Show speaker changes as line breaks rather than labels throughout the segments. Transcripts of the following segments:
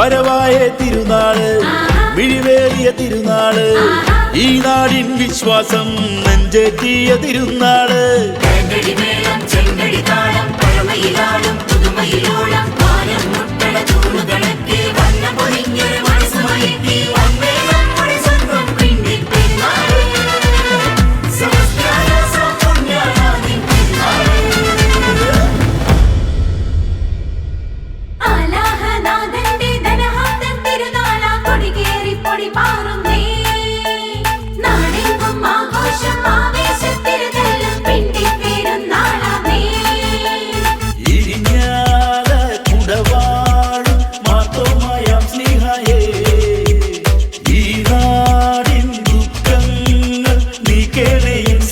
വരവായ തിരുനാൾ വിഴിവേറിയ തിരുനാൾ ഈ നാടിൻ വിശ്വാസം നെഞ്ചേറ്റിയ തിരുനാൾ.
ചെങ്കടി മേളം ചെങ്കടി താളം പഴമയിലാളും പുതുമയിലോളം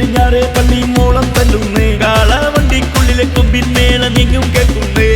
പടിഞ്ഞാറേ പള്ളി മോളം തല്ലുന്നേ. കാളാവണ്ടിക്കുള്ളിലെ കൊമ്പിൻ മേള നീങ്ങും കേൾക്കുന്നേ.